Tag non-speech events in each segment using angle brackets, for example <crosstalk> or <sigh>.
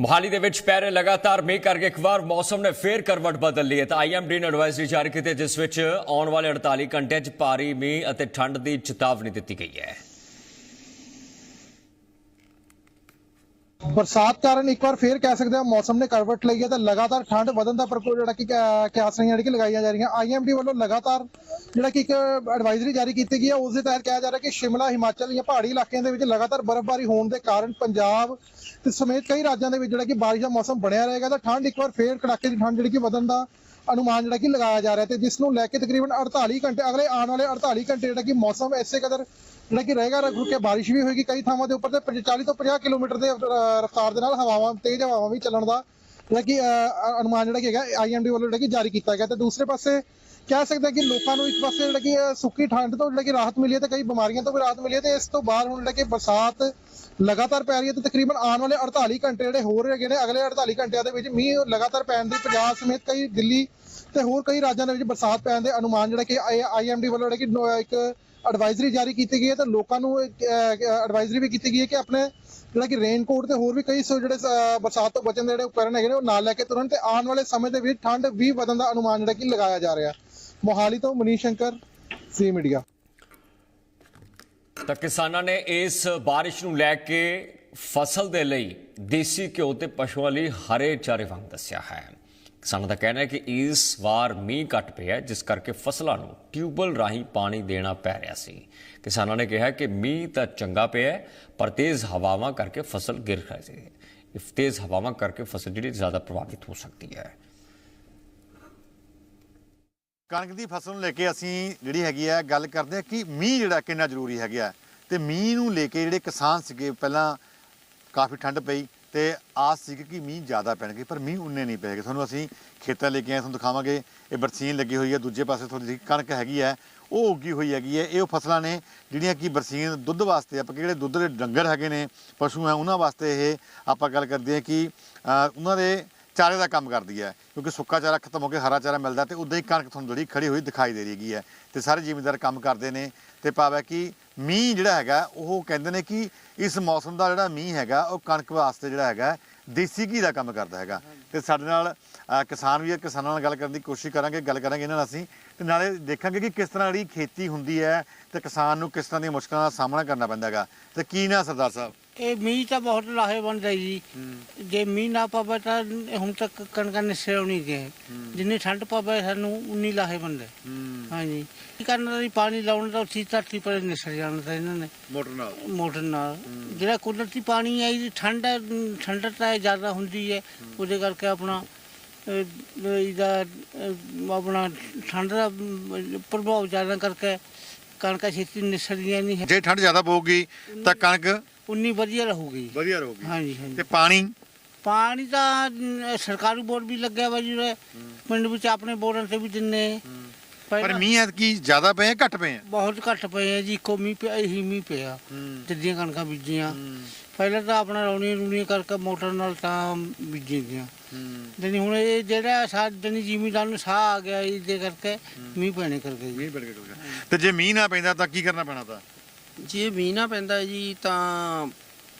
ਮੋਹਾਲੀ ਦੇ ਵਿੱਚ ਪੈ ਰਹੇ ਲਗਾਤਾਰ ਮੀਂਹ ਕਰਕੇ ਇੱਕ ਵਾਰ ਮੌਸਮ ਨੇ ਫੇਰ ਕਰਵਟ ਬਦਲ ਲਈ ਹੈ। ਤਾਂ ਆਈਐਮਡੀ ਨੇ ਐਡਵਾਈਜ਼ਰੀ ਜਾਰੀ ਕੀਤੀ ਜਿਸ ਵਿੱਚ ਆਉਣ ਵਾਲੇ 48 ਘੰਟਿਆਂ 'ਚ ਭਾਰੀ ਮੀਂਹ ਅਤੇ ਠੰਡ ਦੀ ਚੇਤਾਵਨੀ ਦਿੱਤੀ ਗਈ ਹੈ। ਬਰਸਾਤ ਕਾਰਨ ਇੱਕ ਵਾਰ ਫੇਰ ਕਹਿ ਸਕਦੇ ਹਾਂ ਮੌਸਮ ਨੇ ਕਰਵਟ ਲਈ ਹੈ ਤਾਂ ਲਗਾਤਾਰ ਠੰਡ ਵਧਣ ਦਾ ਪ੍ਰਕੋਪ ਜਿਹੜਾ ਕਿ ਕ- ਕਿਆਸਾਂ ਜਿਹੜੀ ਕਿ ਲਗਾਈਆਂ ਜਾ ਰਹੀਆਂ। ਆਈਐਮਡੀ ਵੱਲੋਂ ਲਗਾਤਾਰ ਜਿਹੜਾ ਕਿ ਇੱਕ ਐਡਵਾਈਜ਼ਰੀ ਜਾਰੀ ਕੀਤੀ ਗਈ ਹੈ। ਉਸ ਦੇ ਤਹਿਤ ਕਿਹਾ ਜਾ ਰਿਹਾ ਕਿ ਸ਼ਿਮਲਾ, ਹਿਮਾਚਲ ਜਾਂ ਪਹਾੜੀ ਇਲਾਕਿਆਂ ਦੇ ਵਿੱਚ ਲਗਾਤਾਰ ਬਰਫ਼ਬਾਰੀ ਹੋਣ ਦੇ ਕਾਰਨ ਪੰਜਾਬ ਤੇ ਸਮੇਤ ਕਈ ਰਾਜਾਂ ਦੇ ਵਿੱਚ ਜਿਹੜਾ ਕਿ ਬਾਰਿਸ਼ ਦਾ ਮੌਸਮ ਬਣਿਆ ਰਹੇਗਾ ਤਾਂ ਠੰਡ ਇੱਕ ਵਾਰ ਫੇਰ ਕੜਾਕੇ ਦੀ ਠੰਡ ਜਿਹੜੀ ਕਿ ਵਧਣ ਦਾ ਅਨੁਮਾਨ ਜਿਹੜਾ ਕਿ ਲਗਾਇਆ ਜਾ ਰਿਹਾ ਤੇ ਜਿਸ ਨੂੰ ਲੈ ਕੇ ਤਕਰੀਬਨ 48 ਘੰਟੇ ਅਗਲੇ ਆਉਣ ਵਾਲੇ 48 ਘੰਟੇ ਜਿਹੜਾ ਕਿ ਮੌਸਮ ਐਸੇ ਕਦਰ ਜਿਹੜਾ ਕਿ ਰਹੇਗਾ ਰੁਕ ਰੁਕ ਕੇ ਬਾਰਿਸ਼ ਵੀ ਹੋਏਗੀ ਕਈ ਥਾਵਾਂ ਦੇ ਉੱਪਰ ਤੇ 40 ਤੋਂ 50 ਕਿਲੋਮੀਟਰ ਦੇ ਅਹ, ਰਫ਼ਤਾਰ ਦੇ ਨਾਲ ਹਵਾਵਾਂ ਤੇਜ਼ ਹਵਾਵਾਂ ਵੀ ਚੱਲਣ ਦਾ ਜਿਹੜਾ ਕਿ ਅਹ, ਅਨੁਮਾਨ ਜਿਹੜਾ ਕਿ ਹੈਗਾ ਆਈਐਮਡੀ ਵੱਲੋਂ ਜਿਹੜਾ ਕਿ ਜਾਰੀ ਕੀਤਾ ਗਿਆ। ਤੇ ਦੂਸਰੇ ਪਾਸੇ ਕਹਿ ਸਕਦੇ ਹਾਂ ਕਿ ਲੋਕਾਂ ਨੂੰ ਇੱਕ ਪਾਸੇ ਜਿਹੜਾ ਕਿ ਅਹ, ਸੁੱਕੀ ਠੰਡ ਤੋਂ ਜਿਹੜਾ ਕਿ ਰਾਹਤ ਮਿਲੀ ਹੈ ਤੇ ਕਈ ਬਿਮਾਰੀਆਂ ਤੋਂ ਵੀ ਰਾਹਤ ਮਿਲੀ ਹੈ ਤੇ ਇਸ ਤੋਂ ਬਾਅਦ ਹੁਣ ਜਿਹੜਾ ਕਿ ਬਰਸਾਤ ਲਗਾਤਾਰ ਪੈ ਰਹੀ ਹੈ ਤੇ ਤਕਰੀਬਨ ਆਉਣ ਵਾਲੇ 48 ਘੰਟੇ ਜਿਹੜੇ ਹੋਰ ਹੈਗੇ ਨੇ ਅਗਲੇ 48 ਘੰਟਿਆਂ ਦੇ ਵਿੱਚ ਮੀਂਹ ਲਗਾਤਾਰ ਪੈਣ ਦੀ ਪੰਜਾਬ ਸਮੇਤ ਕਈ ਦਿੱਲੀ ਤੇ ਹੋਰ ਕਈ ਰਾਜਾਂ ਦੇ ਵਿੱਚ ਬਰਸਾਤ ਪੈਣ ਦੇ ਅਨੁਮਾਨ ਜਿਹੜਾ ਕਿ ਆਈਐਮਡੀ ਵੱਲੋਂ ਜਿਹੜਾ ਕਿ ਨੋ- ਇੱਕ ਐਡਵਾਈਜ਼ਰੀ ਜਾਰੀ ਕੀਤੀ ਗਈ ਹੈ ਤਾਂ ਲੋਕਾਂ ਨੂੰ ਐਡਵਾਈਜ਼ਰੀ ਵੀ ਕੀਤੀ ਗਈ ਹੈ ਕਿ ਆਪਣੇ ਜਿਹੜਾ ਕਿ ਰੇਨਕੋਟ ਤੇ ਹੋਰ ਵੀ ਕਈ ਸੋ, ਜਿਹੜੇ ਬਰਸਾਤ ਤੋਂ ਬਚਣ ਦੇ ਜਿਹੜੇ ਉਪਕਰਨ ਹੈਗੇ ਨੇ ਉਹ ਨਾਲ ਲੈ ਕੇ ਤੁਰਨ ਤੇ ਆਉਣ ਵਾਲੇ ਸਮੇਂ ਦੇ ਵਿੱਚ ਠੰਡ ਵੀ ਵਧਣ ਦਾ ਅਨੁਮਾਨ ਜਿਹੜਾ ਕਿ ਲਗਾਇਆ ਜਾ ਰਿਹਾ। ਮੋਹਾਲੀ ਤੋਂ ਮਨੀਸ਼ ਸ਼ੰਕਰ ਸੀ ਮੀਡੀਆ ਤਾਂ ਕਿਸਾਨਾਂ ਨੇ ਇਸ ਬਾਰਿਸ਼ ਨੂੰ ਲੈ ਕੇ ਫਸਲ ਦੇ ਲਈ ਦੇਸੀ ਘਿਓ ਤੇ ਪਸ਼ੂਆਂ ਲਈ ਹਰੇ ਚਾਰੇ ਵਾਂਗ ਦੱਸਿਆ ਹੈ। ਕਿਸਾਨਾਂ ਦਾ ਕਹਿਣਾ ਹੈ ਕਿ ਇਸ ਵਾਰ ਮੀਂਹ ਘੱਟ ਪਿਆ ਜਿਸ ਕਰਕੇ ਫਸਲਾਂ ਨੂੰ ਟਿਊਬਲ ਰਾਹੀਂ ਪਾਣੀ ਦੇਣਾ ਪੈ ਰਿਹਾ ਸੀ। ਕਿਸਾਨਾਂ ਨੇ ਕਿਹਾ ਕਿ ਮੀਂਹ ਤਾਂ ਚੰਗਾ ਪਿਆ ਪਰ ਤੇਜ਼ ਹਵਾਵਾਂ ਕਰਕੇ ਫਸਲ ਗਿਰ ਰਹੀ ਹੈ ਇਸ ਤੇਜ਼ ਹਵਾਵਾਂ ਕਰਕੇ ਫਸਲ ਜਿਹੜੀ ਜ਼ਿਆਦਾ ਪ੍ਰਭਾਵਿਤ ਹੋ ਸਕਦੀ ਹੈ। ਕਣਕ ਦੀ ਫਸਲ ਨੂੰ ਲੈ ਕੇ ਅਸੀਂ ਜਿਹੜੀ ਹੈਗੀ ਹੈ, ਗੱਲ ਕਰਦੇ ਹਾਂ ਕਿ ਮੀਂਹ ਜਿਹੜਾ ਕਿੰਨਾ ਜ਼ਰੂਰੀ ਹੈਗਾ ਤੇ ਮੀਂਹ ਨੂੰ ਲੈ ਕੇ ਜਿਹੜੇ ਕਿਸਾਨ ਸੀਗੇ, ਪਹਿਲਾਂ ਕਾਫੀ ਠੰਡ ਪਈ ਤੇ ਆਸ ਸੀ ਕਿ ਮੀਂਹ ਜ਼ਿਆਦਾ ਪੈਣਗੇ, ਪਰ ਮੀਂਹ ਉਨੇ ਨਹੀਂ ਪਏਗੇ। ਤੁਹਾਨੂੰ ਅਸੀਂ ਖੇਤਾਂ ਲੈ ਕੇ ਆਏ, ਤੁਹਾਨੂੰ ਦਿਖਾਵਾਂਗੇ। ਇਹ ਬਰਸੀਨ ਲੱਗੀ ਹੋਈ ਹੈ, ਦੂਜੇ ਪਾਸੇ ਤੁਹਾਡੀ ਜਿਹੜੀ ਕਣਕ ਹੈਗੀ ਹੈ, ਉਹ ਉੱਗੀ ਹੋਈ ਹੈਗੀ ਹੈ। ਇਹ ਉਹ ਫਸਲਾਂ ਨੇ ਜਿਹੜੀਆਂ ਕਿ ਬਰਸੀਨ ਦੁੱਧ ਵਾਸਤੇ, ਆਪਾਂ ਜਿਹੜੇ ਦੁੱਧ ਦੇ ਡੰਗਰ ਹੈਗੇ ਨੇ, ਪਸ਼ੂ ਹੈ, ਉਹਨਾਂ ਵਾਸਤੇ ਇਹ ਆਪਾਂ ਗੱਲ ਕਰਦੇ ਹਾਂ ਕਿ ਉਹਨਾਂ ਦੇ ਚਾਰੇ ਦਾ ਕੰਮ ਕਰਦੀ ਹੈ, ਕਿਉਂਕਿ ਸੁੱਕਾ ਚਾਰਾ ਖਤਮ ਹੋ ਕੇ ਹਰਾ ਚਾਰਾ ਮਿਲਦਾ ਤੇ ਉਦਾਂ ਹੀ ਕਣਕ ਤੁਹਾਨੂੰ ਜਿਹੜੀ ਖੜੀ ਹੋਈ ਦਿਖਾਈ ਦੇ ਰਹੀ ਹੈ ਤੇ ਸਾਰੇ ਜ਼ਿਮੀਂਦਾਰ ਕੰਮ ਕਰਦੇ ਨੇ ਤੇ ਭਾਵ ਕਿ ਮੀਂਹ ਜਿਹੜਾ ਹੈਗਾ, ਉਹ ਕਹਿੰਦੇ ਨੇ ਕਿ ਇਸ ਮੌਸਮ ਦਾ ਜਿਹੜਾ ਮੀਂਹ ਹੈਗਾ, ਉਹ ਕਣਕ ਵਾਸਤੇ ਜਿਹੜਾ ਹੈਗਾ, ਦੇਸੀ ਘੀ ਦਾ ਕੰਮ ਕਰਦਾ ਹੈਗਾ। ਤੇ ਸਾਡੇ ਨਾਲ ਕਿਸਾਨ ਵੀ ਹੈ, ਕਿਸਾਨਾਂ ਨਾਲ ਗੱਲ ਕਰਨ ਦੀ ਕੋਸ਼ਿਸ਼ ਕਰਾਂਗੇ, ਗੱਲ ਕਰਾਂਗੇ ਇਹਨਾਂ ਨਾਲ ਅਸੀਂ ਤੇ ਨਾਲੇ ਦੇਖਾਂਗੇ ਕਿ ਕਿਸ ਤਰ੍ਹਾਂ ਜਿਹੜੀ ਖੇਤੀ ਹੁੰਦੀ ਹੈ ਤੇ ਕਿਸਾਨ ਨੂੰ ਕਿਸ ਤਰ੍ਹਾਂ ਦੀਆਂ ਮੁਸ਼ਕਲਾਂ ਦਾ ਸਾਹਮਣਾ ਕਰਨਾ ਪੈਂਦਾ ਹੈਗਾ। ਤੇ ਕੀ ਨਾ ਸਰਦਾਰ ਸਾਹਿਬ? ਇਹ ਮੀਂਹ ਤਾਂ ਬਹੁਤ ਲਾਹੇਵੰਦ ਹੈ ਜੀ। ਜੇ ਮੀਂਹ ਨਾ ਪਵੇ ਤਾਂ ਹੁਣ ਤੱਕ ਕਣਕਾਂ ਨਿਸਰ ਨਹੀਂ ਗਏ ਜਿੰਨੀ ਠੰਡ ਪਵੇ ਸਾਨੂੰ ਉਨੀ ਲਾਹੇਵੰਦ ਹੈ। ਹਾਂਜੀ। ਕੀ ਕਰਨਾ ਤਾਂ ਜੀ ਪਾਣੀ ਲਾਉਣ ਦਾ ਉਸੀ ਧਰਤੀ ਪਰ ਨਿਸਰ ਜਾਣਾ ਤਾਂ ਇਹਨਾਂ ਨੇ। ਮੋਟਰ ਨਾਲ। ਮੋਟਰ ਨਾਲ। ਜਿਹੜਾ ਕੁਦਰਤੀ ਪਾਣੀ ਹੈ ਜੀ ਠੰਡ ਠੰਡਤਾ ਜ਼ਿਆਦਾ ਹੁੰਦੀ ਹੈ। ਉਹਦੇ ਕਰਕੇ ਆਪਣਾ ਇਹਦਾ ਆਪਣਾ ਠੰਡ ਦਾ ਪ੍ਰਭਾਵ ਜ਼ਿਆਦਾ ਕਰਕੇ ਕਣਕਾਂ ਛੇਤੀ ਨਿਸਰਦੀਆਂ ਨਹੀਂ ਜੇ ਠੰਡ ਜ਼ਿਆਦਾ ਪਊਗੀ ਤਾਂ ਕਣਕ ਉਨੀ ਵਧੀਆ ਰਹੂਗੀ। ਵਧੀਆ ਰਹੂਗੀ। ਹਾਂਜੀ ਹਾਂਜੀ। ਤੇ ਪਾਣੀ? ਪਾਣੀ ਤਾਂ ਅਮ, ਸਰਕਾਰੀ ਬੋਰ ਵੀ ਲੱਗਿਆ ਵਾ ਜਿਹੜੇ ਪਿੰਡ ਵਿੱਚ ਆਪਣੇ ਬੋਰਾਂ ਤੇ ਵੀ ਦਿੰਨੇ ਪਰ ਪਹਿਲਾਂ ਮੀਂਹ ਐਤਕੀ ਜ਼ਿਆਦਾ ਪਏ ਆ ਘੱਟ ਪਏ ਆ? ਬਹੁਤ ਘੱਟ ਪਏ ਆ ਜੀ ਇੱਕੋ ਮੀਂਹ ਪਿਆ ਇਹੀ ਮੀਂਹ ਪਿਆ। ਜਿੱਦੀਆਂ ਕਣਕਾਂ ਬੀਜੀਆਂ। ਪਹਿਲਾਂ ਤਾਂ ਆਪਣਾ ਰੌਣੀ ਰੂਣੀ ਕਰਕੇ ਮੋਟਰ ਨਾਲ ਤਾਂ ਬੀਜੀ ਦੀਆਂ ਜਣੀ ਹੁਣ ਇਹ ਜਿਹੜਾ ਸਾਡੀ ਜ਼ਿਮੀਦਾਰ ਨੂੰ ਸਾਹ ਆ ਗਿਆ ਇਹਦੇ ਕਰਕੇ ਮੀਂਹ ਪੈਣੇ ਕਰਕੇ ਜੀ। ਤੇ ਜੇ ਮੀਂਹ ਨਾ ਪੈਂਦਾ ਤਾਂ ਕੀ ਕਰਨਾ ਪੈਣਾ ਤਾਂ? ਜੇ ਮੀਂਹ ਨਾ ਪੈਂਦਾ ਹੈ ਜੀ, ਤਾਂ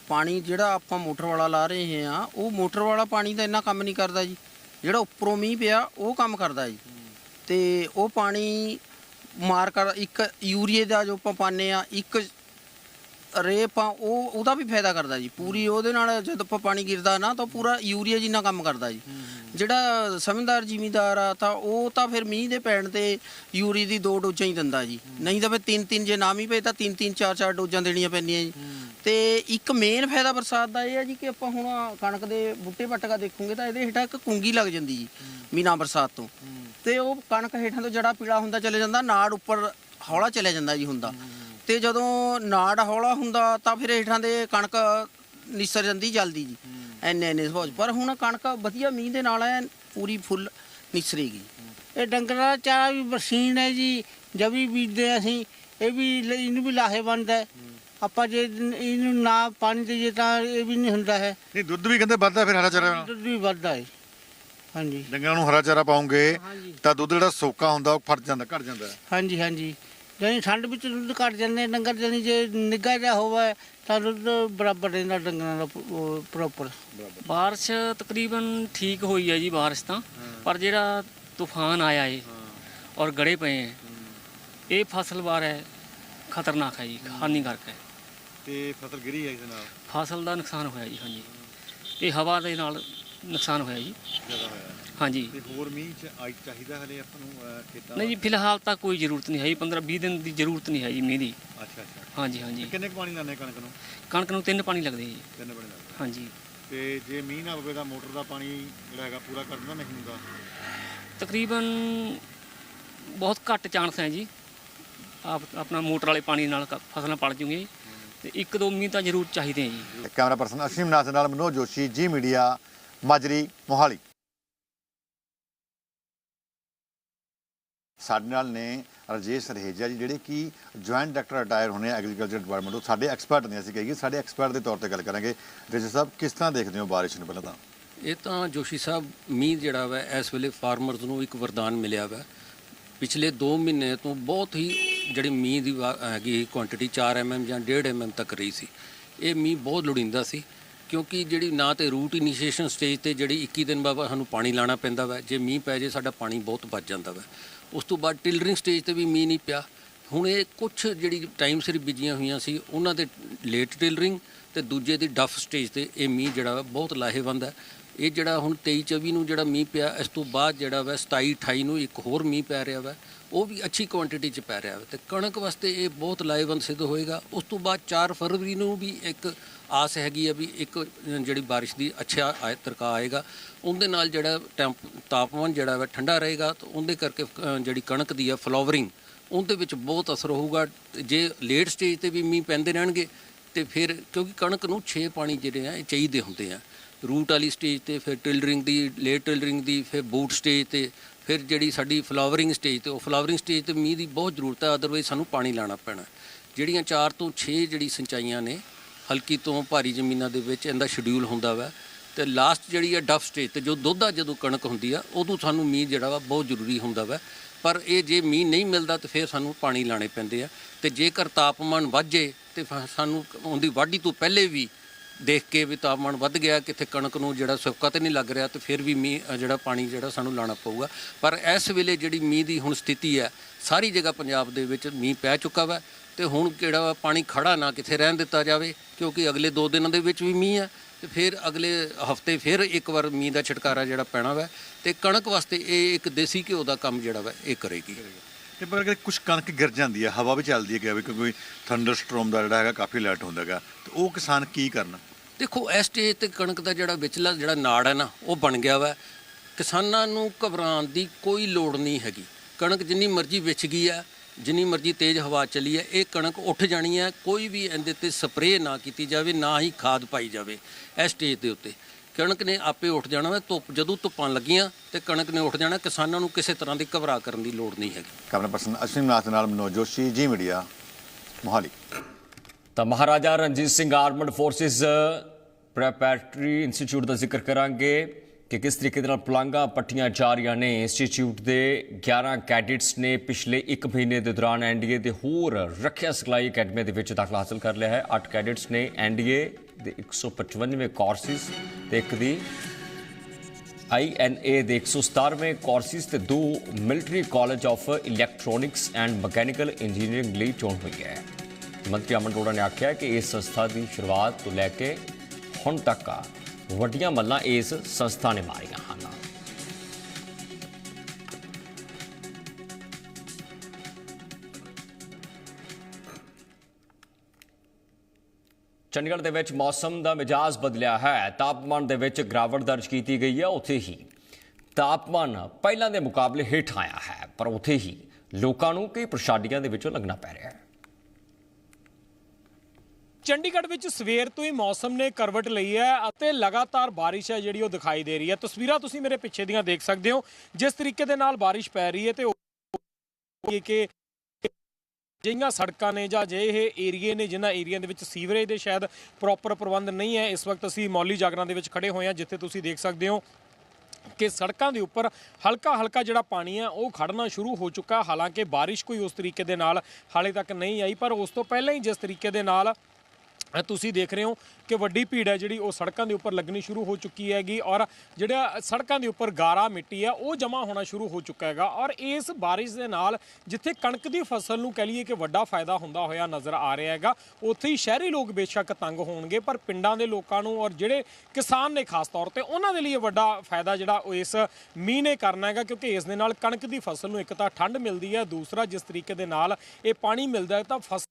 ਪਾਣੀ ਜਿਹੜਾ ਆਪਾਂ ਮੋਟਰ ਵਾਲਾ ਲਾ ਰਹੇ ਹਾਂ ਉਹ ਮੋਟਰ ਵਾਲਾ ਪਾਣੀ ਤਾਂ ਇੰਨਾ ਕੰਮ ਨਹੀਂ ਕਰਦਾ ਜੀ। ਜਿਹੜਾ ਉੱਪਰੋਂ ਮੀਂਹ ਪਿਆ, ਉਹ ਕੰਮ ਕਰਦਾ ਜੀ। ਤੇ ਉਹ ਪਾਣੀ ਮਾਰ ਕਰ, ਇੱਕ ਯੂਰੀਏ ਦਾ ਜੋ ਆਪਾਂ ਪਾਉਂਦੇ ਆ ਇੱਕ ਰੇ ਆਪਾਂ ਉਹ, ਉਹਦਾ ਵੀ ਫਾਇਦਾ ਕਰਦਾ ਜੀ। ਪੂਰੀ ਉਹਦੇ ਨਾਲ ਜਦ ਪਾਣੀ ਗਿਰਦਾ ਨਾ, ਤਾਂ ਪੂਰਾ ਯੂਰੀਆ ਜਿੰਨਾ ਕੰਮ ਕਰਦਾ ਜੀ। ਜਿਹੜਾ ਸਮਝਦਾਰ ਜ਼ਿਮੀਦਾਰ ਆ, ਤਾਂ ਉਹ ਤਾਂ ਫਿਰ ਮੀਂਹ ਦੇ ਪੈਣ ਤੇ ਯੂਰੀ ਦੀ ਦੋ ਡੋਜ਼ਾਂ ਹੀ ਦਿੰਦਾ ਜੀ। ਨਹੀਂ ਤਾਂ ਫਿਰ ਤਿੰਨ ਤਿੰਨ ਜੇ ਨਾ ਮੀਂਹ ਪਏ ਤਾਂ ਤਿੰਨ ਤਿੰਨ ਚਾਰ ਚਾਰ ਡੋਜ਼ਾਂ ਦੇਣੀਆਂ ਪੈਂਦੀਆਂ ਜੀ। ਤੇ ਇੱਕ ਮੇਨ ਫਾਇਦਾ ਬਰਸਾਤ ਦਾ ਇਹ ਹੈ ਜੀ ਕਿ ਆਪਾਂ ਹੁਣ ਕਣਕ ਦੇ ਬੂਟੇ ਪੱਟਕਾ ਦੇਖੋਗੇ ਤਾਂ ਇਹਦੇ ਹੇਠਾਂ ਇੱਕ ਕੁੰਗੀ ਲੱਗ ਜਾਂਦੀ ਜੀ ਮੀਨਾ ਬਰਸਾਤ ਤੋਂ। ਤੇ ਉਹ ਕਣਕ ਹੇਠਾਂ ਤੋਂ ਜੜਾ ਪੀਲਾ ਹੁੰਦਾ ਚਲੇ ਜਾਂਦਾ, ਨਾੜ ਉੱਪਰ ਹੌਲਾ ਚਲੇ ਜਾਂਦਾ ਜੀ ਹੁੰਦਾ। ਤੇ ਜਦੋਂ ਨਾੜ ਹੌਲਾ ਹੁੰਦਾ ਤਾਂ ਫਿਰ ਹੇਠਾਂ ਦੇ ਕਣਕ ਨਿਸਰ ਜਾਂਦੀ ਜਲਦੀ ਜੀ। ਐਨੇ ਐਨੇ 'ਚ। ਪਰ ਹੁਣ ਕਣਕ ਵਧੀਆ ਮੀਂਹ ਦੇ ਨਾਲ ਐਨ ਪੂਰੀ ਫੁੱਲ ਨਿਸਰੇਗੀ। ਇਹ ਡੰਗਰਾਂ ਦਾ ਚਾਰਾ ਵੀ ਬਰਸੀਨ ਹੈ ਜੀ ਜਦ ਵੀ ਬੀਜਦੇ ਅਸੀਂ ਇਹ ਵੀ ਲ- ਇਹਨੂੰ ਵੀ ਲਾਹੇਵੰਦ ਹੈ। ਆਪਾਂ ਜੇ ਇਹਨੂੰ ਨਾ ਪਾਣੀ ਦੇਈਏ ਤਾਂ ਇਹ ਵੀ ਨਹੀਂ ਹੁੰਦਾ ਹੈ। ਨਹੀਂ ਦੁੱਧ ਵੀ ਕਹਿੰਦੇ ਵੱਧਦਾ ਫਿਰ ਹਰਾ ਚਾਰਾ ਨਾਲ। ਦੁੱਧ ਵੀ ਵੱਧਦਾ ਹੈ। ਹਾਂਜੀ। ਡੰਗਰਾਂ ਨੂੰ ਹਰਾ ਚਾਰਾ ਪਾਉਂਗੇ ਹਾਂਜੀ। ਤਾਂ ਦੁੱਧ ਜਿਹੜਾ ਸੋਕਾ ਹੁੰਦਾ ਉਹ ਫਟ ਜਾਂਦਾ ਘਟ ਜਾਂਦਾ। ਹਾਂਜੀ ਹਾਂਜੀ। ਜਾਨੀ ਠੰਡ ਵਿੱਚ ਦੁੱਧ ਘਟ ਜਾਂਦੇ ਡੰਗਰ ਜਾਨੀ ਜੇ ਨਿੱਘਾ ਜਿਹਾ ਹੋਵੇ ਤਾਂ ਦੁੱਧ ਬਰਾਬਰ ਰਹਿੰਦਾ ਡੰਗਰਾਂ ਦਾ ਪ੍ਰੋਪਰ ਬਾਰਿਸ਼ ਤਕਰੀਬਨ ਠੀਕ ਹੋਈ ਹੈ ਜੀ ਬਾਰਿਸ਼ ਤਾਂ ਪਰ ਜਿਹੜਾ ਤੂਫਾਨ ਆਇਆ ਏ ਔਰ ਗੜੇ ਪਏ ਹੈ। ਇਹ ਫਸਲ ਬਾਰ ਹੈ ਖਤਰਨਾਕ ਹੈ ਜੀ ਹਾਨੀਕਾਰਕ ਹੈ। ਤੇ ਫਸਲ ਗਿਰੀ ਹੈ ਇਸ ਨਾਲ? ਫਸਲ ਦਾ ਨੁਕਸਾਨ ਹੋਇਆ ਜੀ ਹਾਂਜੀ। ਇਹ ਹਵਾ ਦੇ ਨਾਲ ਨੁਕਸਾਨ ਹੋਇਆ ਜੀ। ਜ਼ਿਆਦਾ ਹੋਇਆ। ਹਾਂਜੀ। ਤੇ ਹੋਰ ਮੀਂਹ ਚ ਅੱਜ ਚਾਹੀਦਾ ਹਲੇ ਆਪਾਂ ਨੂੰ ਅਹ, ਖੇਤਾਂ ਨਹੀਂ ਜੀ ਫਿਲਹਾਲ ਤਾਂ ਕੋਈ ਜ਼ਰੂਰਤ ਨਹੀਂ ਹੈ ਜੀ। 15 20 ਦਿਨ ਦੀ ਜ਼ਰੂਰਤ ਨਹੀਂ ਹੈ ਜੀ ਮੀਂਹ ਦੀ। ਅੱਛਾ ਅੱਛਾ। ਹਾਂਜੀ ਹਾਂਜੀ। ਕਿੰਨੇ ਕੁ ਪਾਣੀ ਲਾਉਂਦੇ ਕਣਕ ਨੂੰ? ਕਣਕ ਨੂੰ ਤਿੰਨ ਪਾਣੀ ਲੱਗਦੇ ਜੀ। ਤਿੰਨ ਪਾਣੀ ਲੱਗਦਾ। ਹਾਂਜੀ। ਤੇ ਜੇ ਮੀਂਹ ਨਾ ਪਵੇ ਤਾਂ ਮੋਟਰ ਦਾ ਪਾਣੀ ਜਿਹੜਾ ਹੈਗਾ ਪੂਰਾ ਕਰ ਦਿੰਦਾ ਨਹੀਂ ਹੁੰਦਾ? ਤਕਰੀਬਨ ਬਹੁਤ ਘੱਟ ਚਾਂਸ ਹੈ ਜੀ। ਆਪ ਆਪਣਾ ਮੋਟਰ ਵਾਲੇ ਪਾਣੀ ਨਾਲ ਕ- ਫਸਲਾਂ ਪੜ ਜੂਗੀਆਂ ਜੀ। ਤੇ ਇੱਕ ਦੋ ਮੀਂਹ ਤਾਂ ਜ਼ਰੂਰ ਚਾਹੀਦੇ ਹੈ ਜੀ। ਕੈਮਰਾ ਪਰਸਨ ਅਸ਼ੀਮ ਨਾਥ ਨਾਲ ਮਨੋਜ ਜੋਸ਼ੀ ਜੀ ਮੀਡੀਆ ਮਾਜਰੀ ਮੋਹਾਲੀ। ਸਾਡੇ ਨਾਲ ਨੇ ਰਜੇਸ਼ ਰਹੇਜਾ ਜੀ, ਜਿਹੜੇ ਕਿ ਜੁਆਇੰਟ ਡਾਇਰੈਕਟਰ ਰਿਟਾਇਰ ਹੋਣੇ ਐਗਰੀਕਲਚਰ ਡਿਪਾਰਟਮੈਂਟ ਤੋਂ। ਸਾਡੇ ਐਕਸਪਰਟ ਨੇ ਅਸੀਂ ਕਹੀਏ, ਸਾਡੇ ਐਕਸਪਰਟ ਦੇ ਤੌਰ ਤੇ ਗੱਲ ਕਰਾਂਗੇ। ਰਜੇਸ਼ ਸਾਹਿਬ, ਕਿਸ ਤਰ੍ਹਾਂ ਦੇਖਦੇ ਹੋ ਬਾਰਿਸ਼ ਨੂੰ ਪਹਿਲਾਂ ਤਾਂ? ਇਹ ਤਾਂ ਜੋਸ਼ੀ ਸਾਹਿਬ, ਮੀਂਹ ਜਿਹੜਾ ਵਾ, ਇਸ ਵੇਲੇ ਫਾਰਮਰਸ ਨੂੰ ਇੱਕ ਵਰਦਾਨ ਮਿਲਿਆ ਵਾ। ਪਿਛਲੇ 2 ਮਹੀਨੇ ਤੋਂ ਬਹੁਤ ਹੀ ਜਿਹੜੀ ਮੀਂਹ ਦੀ ਵਾ- ਹੈਗੀ ਕੁਆਂਟੀਟੀ 4 ਐਮਐਮ ਜਾਂ 1.5 ਐਮਐਮ ਤੱਕ ਰਹੀ ਸੀ। ਇਹ ਮੀਂਹ ਬਹੁਤ ਲੋੜੀਂਦਾ ਸੀ। ਕਿਉਂਕਿ ਜਿਹੜੀ ਨਾ ਤੇ ਰੂਟ ਇਨੀਸ਼ੀਏਸ਼ਨ ਸਟੇਜ ਤੇ ਜਿਹੜੀ 21 ਦਿਨ ਬਾਅਦ ਸਾਨੂੰ ਪਾਣੀ ਲਾਣਾ ਪੈਂਦਾ ਵਾ, ਜੇ ਮੀਂਹ ਪੈ ਜੇ ਸਾਡਾ ਪਾਣੀ ਬਹੁਤ ਬਚ ਜਾਂਦਾ ਵਾ। ਉਸ ਤੋਂ ਬਾਅਦ ਟਿਲਰਿੰਗ ਸਟੇਜ ਤੇ ਵੀ ਮੀਂਹ ਨਹੀਂ ਪਿਆ। ਹੁਣ ਇਹ ਕੁਝ ਜਿਹੜੀ ਟਾਈਮ ਸਿਰ ਬੀਜੀਆਂ ਹੋਈਆਂ ਸੀ, ਉਹਨਾਂ ਦੇ ਲੇਟ ਟਿਲਰਿੰਗ ਤੇ ਦੂਜੇ ਦੀ ਡਫ ਸਟੇਜ ਤੇ ਇਹ ਮੀਂਹ ਜਿਹੜਾ ਵਾ ਬਹੁਤ ਲਾਹੇਵੰਦ ਹੈ। ਇਹ ਜਿਹੜਾ ਹੁਣ 23 24 ਨੂੰ ਜਿਹੜਾ ਮੀਂਹ ਪਿਆ, ਇਸ ਤੋਂ ਬਾਅਦ ਜਿਹੜਾ ਵਾ 27 28 ਨੂੰ ਇੱਕ ਹੋਰ ਮੀਂਹ ਪੈ ਰਿਹਾ ਵਾ। ਉਹ ਵੀ ਅੱਛੀ ਕੁਆਂਟੀਟੀ ਚ ਪੈ ਰਿਹਾ ਵਾ ਤੇ ਕਣਕ ਵਾਸਤੇ ਇਹ ਬਹੁਤ ਲਾਹੇਵੰਦ ਸਿੱਧ ਹੋਏਗਾ। ਉਸ ਤੋਂ ਬਾਅਦ 4 ਫਰਵਰੀ ਨੂੰ ਵੀ ਇੱਕ ਆਸ ਹੈਗੀ ਆ ਵੀ ਇੱਕ ਜਿਹੜੀ ਬਾਰਿਸ਼ ਦੀ ਅੱਛਾ ਆਏ- ਤਰਕਾ ਆਏਗਾ। ਉਹਦੇ ਨਾਲ ਜਿਹੜਾ ਟੈਂਪ, ਤਾਪਮਾਨ ਜਿਹੜਾ ਵਾ ਠੰਡਾ ਰਹੇਗਾ। ਤਾਂ ਉਹਦੇ ਕਰਕੇ ਜਿਹੜੀ ਕਣਕ ਦੀ ਆ ਫਲਾਵਰਿੰਗ ਉਹਦੇ ਵਿੱਚ ਬਹੁਤ ਅਸਰ ਹੋਊਗਾ। ਜੇ ਲੇਟ ਸਟੇਜ ਤੇ ਵੀ ਮੀਂਹ ਪੈਂਦੇ ਰਹਿਣਗੇ, ਤੇ ਫਿਰ ਕਿਉਂਕਿ ਕਣਕ ਨੂੰ 6 ਪਾਣੀ ਜਿਹੜੇ ਆ, ਇਹ ਚਾਹੀਦੇ ਹੁੰਦੇ ਆ। ਰੂਟ ਵਾਲੀ ਸਟੇਜ ਤੇ ਫਿਰ ਟਿਲਰਿੰਗ ਦੀ ਲੇਟ ਟਿਲਰਿੰਗ ਦੀ, ਫਿਰ ਬੂਟ ਸਟੇਜ ਤੇ ਫਿਰ ਜਿਹੜੀ ਸਾਡੀ ਫਲਾਵਰਿੰਗ ਸਟੇਜ ਤੇ ਉਹ ਫਲਾਵਰਿੰਗ ਸਟੇਜ ਤੇ ਮੀਂਹ ਦੀ ਬਹੁਤ ਜ਼ਰੂਰਤ ਹੈ ਅਦਰਵਾਈਜ਼ ਸਾਨੂੰ ਪਾਣੀ ਲਾਣਾ ਪੈਣਾ। ਜਿਹੜੀਆਂ 4 ਤੋਂ 6 ਜਿਹੜੀ ਸਿੰਚਾਈਆਂ ਨੇ, ਹਲਕੀ ਤੋਂ ਭਾਰੀ ਜ਼ਮੀਨਾਂ ਦੇ ਵਿੱਚ ਇਹਦਾ ਸ਼ਡਿਊਲ ਹੁੰਦਾ ਵਾ, ਤੇ ਲਾਸਟ ਜਿਹੜੀ ਹੈ ਡਫ ਸਟੇਜ ਤੇ ਜੋ ਦੁੱਧਾ ਜਦੋਂ ਕਣਕ ਹੁੰਦੀ ਆ, ਉਦੋਂ ਸਾਨੂੰ ਮੀਂਹ ਜਿਹੜਾ ਵਾ ਬਹੁਤ ਜ਼ਰੂਰੀ ਹੁੰਦਾ ਵਾ। ਪਰ ਇਹ ਜੇ ਮੀਂਹ ਨਹੀਂ ਮਿਲਦਾ ਤੇ ਫਿਰ ਸਾਨੂੰ ਪਾਣੀ ਲਾਣੇ ਪੈਂਦੇ ਆ, ਤੇ ਜੇਕਰ ਤਾਪਮਾਨ ਵੱਧ ਜੇ ਤੇ ਸਾਨੂੰ ਉਹਦੀ ਵਾਢੀ ਤੋਂ ਪਹਿਲੇ ਵੀ ਦੇਖ ਕੇ ਵੀ ਤਾਪਮਾਨ ਵੱਧ ਗਿਆ ਕਿਤੇ ਕਣਕ ਨੂੰ ਜਿਹੜਾ ਸੁੱਕਾ ਤੇ ਨਹੀਂ ਲੱਗ ਰਿਹਾ ਤੇ ਫਿਰ ਵੀ ਮੀਂਹ ਜਿਹੜਾ ਪਾਣੀ ਜਿਹੜਾ ਸਾਨੂੰ ਲਾਣਾ ਪਊਗਾ। ਪਰ ਇਸ ਵੇਲੇ ਜਿਹੜੀ ਮੀਂਹ ਦੀ ਹੁਣ ਸਥਿਤੀ ਹੈ, ਸਾਰੀ ਜਗ੍ਹਾ ਪੰਜਾਬ ਦੇ ਵਿੱਚ ਮੀਂਹ ਪੈ ਚੁੱਕਾ ਵਾ ਤੇ ਹੁਣ ਕਿਹੜਾ ਵਾ, ਪਾਣੀ ਖੜਾ ਨਾ ਕਿਥੇ ਰਹਿਣ ਦਿੱਤਾ ਜਾਵੇ, ਕਿਉਂਕਿ ਅਗਲੇ 2 ਦਿਨਾਂ ਦੇ ਵਿੱਚ ਵੀ ਮੀਂਹ ਹੈ ਤੇ ਫਿਰ ਅਗਲੇ ਹਫ਼ਤੇ ਫਿਰ ਇੱਕ ਵਾਰ ਮੀਂਹ ਦਾ ਛਟਕਾਰਾ ਜਿਹੜਾ ਪੈਣਾ ਵਾ ਤੇ ਕਣਕ ਵਾਸਤੇ ਇਹ ਇੱਕ ਦੇਸੀ ਘਿਓ ਦਾ ਕੰਮ ਜਿਹੜਾ ਵਾ, ਇਹ ਕਰੇਗੀ। ਤੇ ਪਰ ਅਗਰ ਕੁਝ ਕਣਕ ਗਿਰ ਜਾਂਦੀ ਹੈ, ਹਵਾ ਵੀ ਚੱਲਦੀ ਹੈ ਕਿ ਕੋਈ ਥੰਡਰ ਸਟਰੋਮ ਦਾ ਜਿਹੜਾ ਹੈਗਾ ਕਾਫੀ ਅਲਰਟ ਹੁੰਦਾ ਹੈਗਾ, ਤੇ ਉਹ ਕਿਸਾਨ ਕੀ ਕਰਨ? ਦੇਖੋ, ਇਸ ਸਟੇਜ ਤੇ ਕਣਕ ਦਾ ਜਿਹੜਾ ਵਿਚਲਾ ਜਿਹੜਾ ਨਾੜ ਹੈ ਨਾ, ਉਹ ਬਣ ਗਿਆ ਵਾ। ਕਿਸਾਨਾਂ ਨੂੰ ਘਬਰਾਉਣ ਦੀ ਕੋਈ ਲੋੜ ਨਹੀਂ ਹੈਗੀ। ਕਣਕ ਜਿੰਨੀ ਮਰਜ਼ੀ ਵਿਛ ਗਈ ਹੈ, ਜਿੰਨੀ ਮਰਜ਼ੀ ਤੇਜ਼ ਹਵਾ ਚੱਲੀ ਹੈ, ਇਹ ਕਣਕ ਉੱਠ ਜਾਣੀ ਹੈ। ਕੋਈ ਵੀ ਇਹਦੇ ਤੇ ਸਪਰੇਅ ਨਾ ਕੀਤੀ ਜਾਵੇ, ਨਾ ਹੀ ਖਾਦ ਪਾਈ ਜਾਵੇ ਇਸ ਸਟੇਜ ਦੇ ਉੱਤੇ। ਕਣਕ ਨੇ ਆਪੇ ਉੱਠ ਜਾਣਾ ਵਾ ਧੁੱਪ ਜਦੋਂ ਧੁੱਪਾਂ ਲੱਗੀਆਂ ਤੇ ਕਣਕ ਨੇ ਉੱਠ ਜਾਣਾ ਕਿਸਾਨਾਂ ਨੂੰ ਕਿਸੇ ਤਰ੍ਹਾਂ ਦੀ ਘਬਰਾ ਕਰਨ ਦੀ ਲੋੜ ਨਹੀਂ ਹੈਗੀ। ਕੈਮਰਾ ਪਰਸਨ ਅਸ਼ਵਿਨ ਨਾਥ ਨਾਲ ਮਨੋਜ ਜੋਸ਼ੀ ਜੀ ਮੀਡੀਆ ਮੋਹਾਲੀ। ਤਾਂ Maharaja Ranjit Singh armed forces preparatory institute ਦਾ ਜ਼ਿਕਰ ਕਰਾਂਗੇ ਕਿ ਕਿਸ ਤਰੀਕੇ ਦੇ ਨਾਲ ਪਲਾਂਘਾਂ ਪੱਟੀਆਂ ਜਾ ਰਹੀਆਂ ਨੇ। ਇੰਸਟੀਚਿਊਟ ਦੇ 11 ਕੈਡਿਟਸ ਨੇ ਪਿਛਲੇ 1 ਮਹੀਨੇ ਦੇ ਦੌਰਾਨ ਐਨਡੀਏ ਦੇ ਹੋਰ ਰੱਖਿਆ ਸਿਖਲਾਈ ਅਕੈਡਮੀ ਦੇ ਵਿੱਚ ਦਾਖਲਾ ਹਾਸਲ ਕਰ ਲਿਆ ਹੈ। 8 ਕੈਡਿਟਸ ਨੇ ਐਨਡੀਏ ਦੇ 195ਵੇਂ ਕੋਰਸਿਸ ਤੇ ਇੱਕ ਦੀ ਆਈਐਨਏ ਦੇ 117ਵੇਂ ਕੋਰਸਿਸ ਤੇ ਦੋ military college of electronics and mechanical engineering ਲਈ ਚੋਣ ਹੋਈ ਹੈ। ਮੰਤਰੀ ਅਮਨ ਅਰੋੜਾ ਨੇ ਆਖਿਆ ਕਿ ਇਸ ਸੰਸਥਾ ਦੀ ਸ਼ੁਰੂਆਤ ਤੋਂ ਲੈ ਕੇ ਹੁਣ ਤੱਕ ਵੱਡੀਆਂ ਮੱਲਾਂ ਇਸ ਸੰਸਥਾ ਨੇ ਮਾਰੀਆਂ ਹਨ। ਚੰਡੀਗੜ੍ਹ ਦੇ ਵਿੱਚ ਮੌਸਮ ਦਾ ਮਿਜਾਜ਼ ਬਦਲਿਆ ਹੈ। ਤਾਪਮਾਨ ਦੇ ਵਿੱਚ ਗਿਰਾਵਟ ਦਰਜ ਕੀਤੀ ਗਈ ਹੈ। ਉੱਥੇ ਹੀ ਤਾਪਮਾਨ ਪਹਿਲਾਂ ਦੇ ਮੁਕਾਬਲੇ ਹੇਠ ਆਇਆ ਹੈ, ਪਰ ਉੱਥੇ ਹੀ ਲੋਕਾਂ ਨੂੰ ਕਈ ਪਰੇਸ਼ਾਨੀਆਂ ਦੇ ਵਿੱਚੋਂ ਲੱਗਣਾ ਪੈ ਰਿਹਾ ਹੈ। ਚੰਡੀਗੜ੍ਹ ਵਿੱਚ ਸਵੇਰ ਤੋਂ ਹੀ ਮੌਸਮ ਨੇ ਕਰਵਟ ਲਈ ਹੈ ਅਤੇ ਲਗਾਤਾਰ ਬਾਰਿਸ਼ ਹੈ ਜਿਹੜੀ ਉਹ ਦਿਖਾਈ ਦੇ ਰਹੀ ਹੈ। ਤਸਵੀਰਾਂ ਤੁਸੀਂ ਮੇਰੇ ਪਿੱਛੇ ਦੀਆਂ ਦੇਖ ਸਕਦੇ ਹੋ। ਜਿਸ ਤਰੀਕੇ ਦੇ ਨਾਲ ਬਾਰਿਸ਼ ਪੈ ਰਹੀ ਹੈ ਤੇ ਕਿ ਜਿਹੀਆਂ ਸੜਕਾਂ ਨੇ ਜਾਂ ਜੇ ਇਹ ਏਰੀਏ ਨੇ ਜਿਨ੍ਹਾਂ ਏਰੀਆ ਦੇ ਵਿੱਚ ਸੀਵਰੇਜ ਦੇ ਸ਼ਾਇਦ ਪ੍ਰੋਪਰ ਪ੍ਰਬੰਧ ਨਹੀਂ ਹੈ, ਇਸ ਵਕਤ ਅਸੀਂ ਮੌਲੀ ਜਾਗਰਾਂ ਦੇ ਵਿੱਚ ਖੜੇ ਹੋਏ ਹਾਂ, ਜਿੱਥੇ ਤੁਸੀਂ ਦੇਖ ਸਕਦੇ ਹੋ ਕਿ ਸੜਕਾਂ ਦੇ ਉੱਪਰ ਹਲਕਾ ਹਲਕਾ ਜਿਹੜਾ ਪਾਣੀ ਹੈ, ਉਹ ਖੜਨਾ ਸ਼ੁਰੂ ਹੋ ਚੁੱਕਾ। ਹਾਲਾਂਕਿ ਬਾਰਿਸ਼ ਕੋਈ ਉਸ ਤਰੀਕੇ ਦੇ ਨਾਲ ਹਾਲੇ ਤੱਕ ਨਹੀਂ ਆਈ, ਪਰ ਉਸ ਤੋਂ ਪਹਿਲਾਂ ਹੀ ਜਿਸ ਤਰੀਕੇ ਦੇ ਨਾਲ ਤੁਸੀਂ ਦੇਖ ਰਹੇ ਹੋ ਕਿ ਵੱਡੀ ਭੀੜ ਹੈ ਜਿਹੜੀ ਉਹ ਸੜਕਾਂ ਦੇ ਉੱਪਰ ਲੱਗਣੀ ਸ਼ੁਰੂ ਹੋ ਚੁੱਕੀ ਹੈਗੀ ਔਰ ਜਿਹੜਾ ਸੜਕਾਂ ਦੇ ਉੱਪਰ ਗਾਰਾ ਮਿੱਟੀ ਹੈ, ਉਹ ਜਮ੍ਹਾਂ ਹੋਣਾ ਸ਼ੁਰੂ ਹੋ ਚੁੱਕਾ ਹੈਗਾ ਔਰ ਇਸ ਬਾਰਿਸ਼ ਦੇ ਨਾਲ ਜਿੱਥੇ ਕਣਕ ਦੀ ਫਸਲ ਨੂੰ ਕਹ ਲਈਏ ਕਿ ਵੱਡਾ ਫਾਇਦਾ ਹੁੰਦਾ ਹੋਇਆ ਨਜ਼ਰ ਆ ਰਿਹਾ ਹੈਗਾ, ਉੱਥੇ ਹੀ ਸ਼ਹਿਰੀ ਲੋਕ ਬੇਸ਼ੱਕ ਤੰਗ ਹੋਣਗੇ, ਪਰ ਪਿੰਡਾਂ ਦੇ ਲੋਕਾਂ ਨੂੰ ਔਰ ਜਿਹੜੇ ਕਿਸਾਨ ਨੇ ਖਾਸ ਤੌਰ ਤੇ, ਉਹਨਾਂ ਦੇ ਲਈ ਵੱਡਾ ਫਾਇਦਾ ਜਿਹੜਾ ਉਹ ਇਸ ਮੀਂਹ ਨੇ ਕਰਨਾ ਹੈਗਾ ਕਿਉਂਕਿ ਇਸ ਦੇ ਨਾਲ ਕਣਕ ਦੀ ਫਸਲ ਨੂੰ ਇੱਕ ਤਾਂ ਠੰਡ ਮਿਲਦੀ ਹੈ, ਦੂਸਰਾ ਜਿਸ ਤਰੀਕੇ ਦੇ ਨਾਲ ਇਹ ਪਾਣੀ ਮਿਲਦਾ ਹੈ, ਤਾਂ ਫਸਲ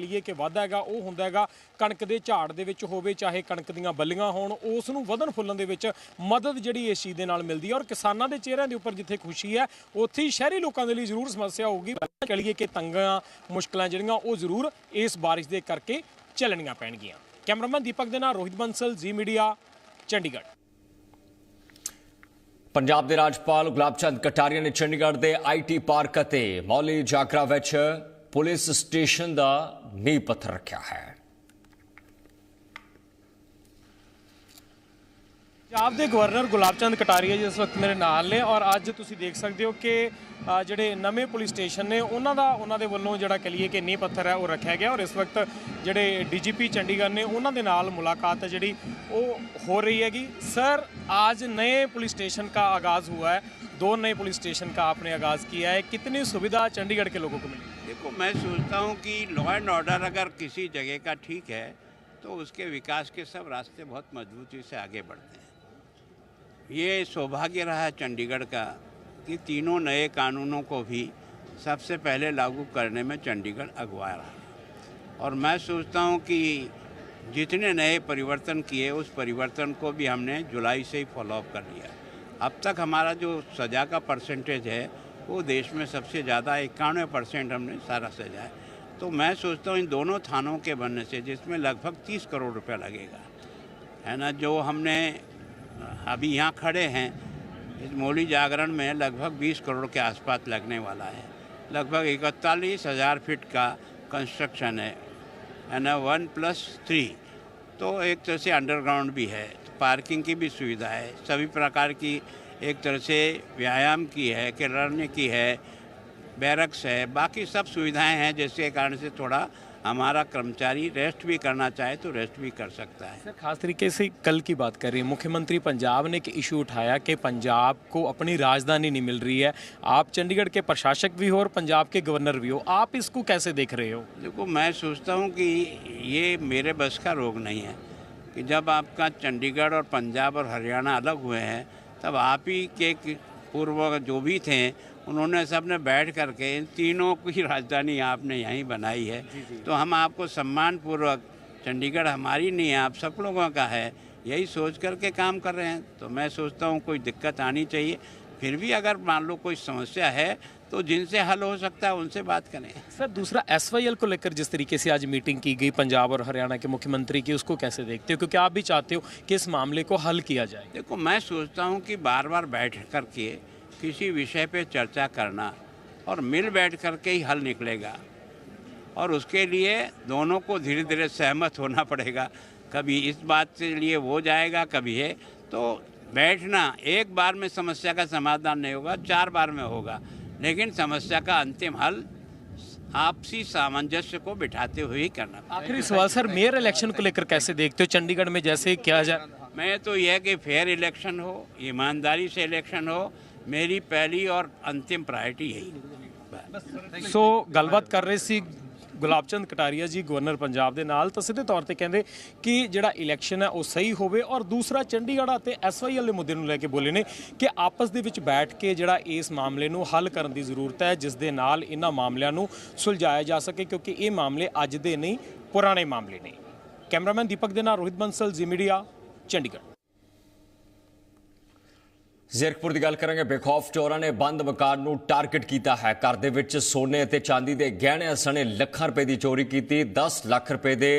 ਲਈਏ ਕਿ ਵਾਧਾ ਹੈਗਾ, ਉਹ ਹੁੰਦਾ ਹੈਗਾ, ਕਣਕ ਦੇ ਝਾੜ ਦੇ ਵਿੱਚ ਹੋਵੇ, ਚਾਹੇ ਕਣਕ ਦੀਆਂ ਬੱਲੀਆਂ ਹੋਣ, ਉਸ ਨੂੰ ਵਧਣ ਫੁੱਲਣ ਦੇ ਵਿੱਚ ਮਦਦ ਜਿਹੜੀ ਇਸ ਚੀਜ਼ ਦੇ ਨਾਲ ਮਿਲਦੀ ਹੈ ਔਰ ਕਿਸਾਨਾਂ ਦੇ ਚਿਹਰਿਆਂ ਦੇ ਉੱਪਰ ਜਿੱਥੇ ਖੁਸ਼ੀ ਹੈ, ਉੱਥੇ ਹੀ ਸ਼ਹਿਰੀ ਲੋਕਾਂ ਦੇ ਲਈ ਜ਼ਰੂਰ ਸਮੱਸਿਆ ਹੋਊਗੀ। ਕਹ ਕਿ ਤੰਗਾਂ, ਮੁਸ਼ਕਲਾਂ ਜਿਹੜੀਆਂ, ਉਹ ਜ਼ਰੂਰ ਇਸ ਬਾਰਿਸ਼ ਦੇ ਕਰਕੇ ਚੱਲਣੀਆਂ ਪੈਣਗੀਆਂ। ਕੈਮਰਾਮੈਨ ਦੀਪਕ ਦੇ ਨਾਲ ਰੋਹਿਤ ਬੰਸਲ, ਜੀ ਮੀਡੀਆ, ਚੰਡੀਗੜ੍ਹ। ਪੰਜਾਬ ਦੇ ਰਾਜਪਾਲ ਗੁਲਾਬ ਚੰਦ ਕਟਾਰੀਆ ਨੇ ਚੰਡੀਗੜ੍ਹ ਦੇ ਆਈਟੀ ਪਾਰਕ ਅਤੇ ਮੌਲੀ ਜਾਗਰਾ ਵਿੱਚ ਪੁਲਿਸ ਸਟੇਸ਼ਨ ਦਾ ਨੀਂਹ ਪੱਥਰ ਰੱਖਿਆ ਹੈ। ਪੰਜਾਬ ਦੇ ਗਵਰਨਰ ਗੁਲਾਬ ਚੰਦ ਕਟਾਰੀਆ ਜੀ ਇਸ ਵਕਤ ਮੇਰੇ ਨਾਲ ਨੇ ਔਰ ਅੱਜ ਤੁਸੀਂ ਦੇਖ ਸਕਦੇ ਹੋ ਕਿ ਅ, ਜਿਹੜੇ ਨਵੇਂ ਪੁਲਿਸ ਸਟੇਸ਼ਨ ਨੇ ਉਹਨਾਂ ਦਾ ਉਹਨਾਂ ਦੇ ਵੱਲੋਂ ਜਿਹੜਾ ਕਹ ਲਈਏ ਕਿ ਨੀਂਹ ਪੱਥਰ ਹੈ ਉਹ ਰੱਖਿਆ ਗਿਆ ਔਰ ਇਸ ਵਕਤ ਜਿਹੜੇ ਡੀਜੀਪੀ ਚੰਡੀਗੜ੍ਹ ਨੇ ਉਹਨਾਂ ਦੇ ਨਾਲ ਮੁਲਾਕਾਤ ਹੈ ਜਿਹੜੀ ਉਹ ਹੋ ਰਹੀ ਹੈਗੀ सर आज नए पुलिस स्टेशन का आगाज़ हुआ है दो नए पुलिस स्टेशन का आपने आगाज़ किया है कितनी सुविधा चंडीगढ़ के लोगों को मिली देखो मैं सोचता हूँ कि लॉ एंड ऑर्डर अगर किसी जगह का ठीक है तो उसके विकास के सब रास्ते बहुत मजबूती से आगे बढ़ते हैं ये सौभाग्य रहा चंडीगढ़ का कि तीनों नए कानूनों को भी सबसे पहले लागू करने में चंडीगढ़ अगवा रहा और मैं सोचता हूँ कि जितने नए परिवर्तन किए, उस परिवर्तन को भी हमने जुलाई से ही फॉलोअप कर लिया। अब तक हमारा जो सज़ा का परसेंटेज है, वो देश में सबसे ज़्यादा इक्यानवे परसेंट हमने सारा सजा है। तो मैं सोचता हूँ इन दोनों थानों के बनने से, जिसमें लगभग तीस करोड़ रुपया लगेगा, है ना, जो हमने अभी यहाँ खड़े हैं। इस मौली जागरण में लगभग 20 करोड़ के आसपास लगने वाला है। लगभग इकतालीस हज़ार फीट का कंस्ट्रक्शन है। है ना वन प्लस थ्री तो एक तरह से अंडरग्राउंड भी है। तो पार्किंग की भी सुविधा है। सभी प्रकार की एक तरह से व्यायाम की है, किराने की है बैरक्स है। बाकी सब सुविधाएँ हैं, जिसके कारण से थोड़ा हमारा कर्मचारी रेस्ट भी करना चाहे तो रेस्ट भी कर सकता है। सर खास तरीके से कल की बात कर रही है। मुख्यमंत्री पंजाब ने एक इशू उठाया कि पंजाब को अपनी राजधानी नहीं मिल रही है। आप चंडीगढ़ के प्रशासक भी हो और पंजाब के गवर्नर भी हो। आप इसको कैसे देख रहे हो? देखो मैं सोचता हूँ कि ये मेरे बस का रोग नहीं है कि जब आपका चंडीगढ़ और पंजाब और हरियाणा अलग हुए हैं तब आप ही के पूर्व जो भी थे उन्होंने सबने बैठ करके इन तीनों की <laughs> राजधानी आपने यहीं बनाई है। तो हम आपको सम्मान पूर्वक चंडीगढ़ हमारी नहीं है आप सब लोगों का है यही सोच करके काम कर रहे हैं। तो मैं सोचता हूँ कोई दिक्कत आनी चाहिए। फिर भी अगर मान लो कोई समस्या है तो जिनसे हल हो सकता है उनसे बात करें। सर दूसरा एसवाईएल को लेकर जिस तरीके से आज मीटिंग की गई पंजाब और हरियाणा के मुख्यमंत्री की उसको कैसे देखते हो? क्योंकि आप भी चाहते हो कि इस मामले को हल किया जाए। देखो मैं सोचता हूँ कि बार बार बैठ करके किसी विषय पर चर्चा करना और मिल बैठ करके ही हल निकलेगा। और उसके लिए दोनों को धीरे धीरे सहमत होना पड़ेगा। कभी इस बात के लिए वो जाएगा कभी है तो बैठना एक बार में समस्या का समाधान नहीं होगा चार बार में होगा। लेकिन समस्या का अंतिम हल आपसी सामंजस्य को बिठाते हुए करना आखिरी सवाल सर मेयर इलेक्शन को लेकर कैसे देखते हो? चंडीगढ़ में जैसे क्या जा मैं तो यह कि फेयर इलेक्शन हो ईमानदारी से इलेक्शन हो मेरी पहली और अंतिम प्रायोरिटी यही। सो गलबात कर रही थी ਗੁਲਾਬਚੰਦ ਕਟਾਰੀਆ ਜੀ, ਗਵਰਨਰ ਪੰਜਾਬ ਦੇ ਨਾਲ, ਤਾਂ ਸਿੱਧੇ ਤੌਰ ਤੇ ਕਹਿੰਦੇ ਕਿ ਜਿਹੜਾ ਇਲੈਕਸ਼ਨ ਹੈ, ਉਹ ਸਹੀ ਹੋਵੇ ਔਰ ਦੂਸਰਾ ਚੰਡੀਗੜ੍ਹ ਅਤੇ ਐਸਵਾਈਐਲ ਦੇ ਮੁੱਦੇ ਨੂੰ ਲੈ ਕੇ ਬੋਲੇ ਨੇ ਕਿ ਆਪਸ ਦੇ ਵਿੱਚ ਬੈਠ ਕੇ ਜਿਹੜਾ ਇਸ ਮਾਮਲੇ ਨੂੰ ਹੱਲ ਕਰਨ ਦੀ ਜ਼ਰੂਰਤ ਹੈ, ਜਿਸ ਦੇ ਨਾਲ ਇਹਨਾਂ ਮਾਮਲਿਆਂ ਨੂੰ ਸੁਲਝਾਇਆ ਜਾ ਸਕੇ, ਕਿਉਂਕਿ ਇਹ ਮਾਮਲੇ ਅੱਜ ਦੇ ਨਹੀਂ, ਪੁਰਾਣੇ ਮਾਮਲੇ ਨੇ। ਕੈਮਰਾਮੈਨ ਦੀਪਕ ਦੇ ਨਾਲ ਰੋਹਿਤ ਬੰਸਲ, ਜੀ ਮੀਡੀਆ, ਚੰਡੀਗੜ੍ਹ। ਜ਼ੀਰਕਪੁਰ ਦੀ ਗੱਲ ਕਰਾਂਗੇ ਬੇਖੌਫ ਚੋਰਾਂ ਨੇ ਬੰਦ ਮਕਾਨ ਨੂੰ ਟਾਰਗੇਟ ਕੀਤਾ ਹੈ ਘਰ ਦੇ ਵਿੱਚ ਸੋਨੇ ਅਤੇ ਚਾਂਦੀ ਦੇ ਗਹਿਣਿਆਂ ਸਣੇ ਲੱਖਾਂ ਰੁਪਏ ਦੀ ਚੋਰੀ ਕੀਤੀ 10 ਲੱਖ ਰੁਪਏ ਦੇ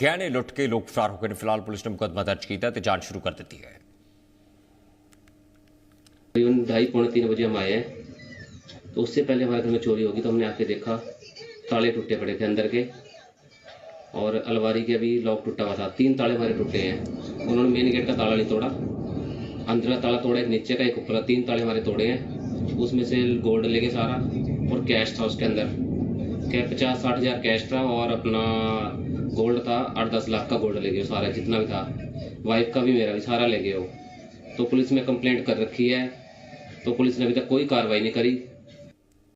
ਗਹਿਣੇ ਲੁੱਟ ਕੇ ਲੋਕ ਫਰਾਰ ਹੋ ਗਏ ਨੇ ਫਿਲਹਾਲ ਪੁਲਿਸ ਨੇ ਮੁਕੱਦਮਾ ਦਰਜ ਕੀਤਾ ਤੇ ਜਾਂਚ ਸ਼ੁਰੂ ਕਰ ਦਿੱਤੀ ਹੈ करीबन ढाई पौने तीन बजे हम आए हैं तो उससे पहले हमारे घर में चोरी होगी तो हमने आके देखा ताले टूटे पड़े थे अंदर के और अलमारी के भी लॉक टूटा हुआ था तीन ताले हमारे टूटे हैं उन्होंने मेन गेट का ताला नहीं तोड़ा अंदर ताला तोड़ा, नीचे का एक ऊपर तीन ताले हमारे तोड़े हैं। उसमें से गोल्ड ले गए सारा, और कैश था उसके अंदर। क्या पचास साठ हज़ार कैश था और अपना गोल्ड था, आठ दस लाख का गोल्ड ले गए सारा जितना भी था। वाइफ का भी, मेरा भी, सारा ले गए वो तो पुलिस में कंप्लेंट कर रखी है। तो पुलिस ने अभी तक कोई कार्रवाई नहीं करी।